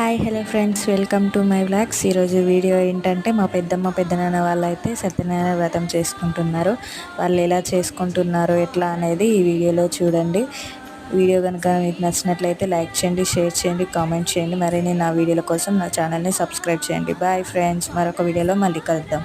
Hi hello friends welcome to my vlogs ఈరోజు video ఏంటంటే మా పెద్దమ్మ పెద్దనాన్న వాళ్ళు అయితే సత్యనారాయణ వ్రతం చేసుకుంటున్నారు. వాళ్ళు ఎలా చేసుకుంటున్నారు ఎట్లా అనేది ఈ వీడియోలో చూడండి. వీడియో కనుక మీకు నచ్చినట్లయితే లైక్ చేయండి షేర్ చేయండి కామెంట్ చేయండి. మరి నేను నా వీడియోల కోసం నా ఛానల్ని సబ్స్క్రైబ్ చేయండి. బాయ్ ఫ్రెండ్స్ మరొక వీడియోలో మళ్ళీ కలుద్దాం.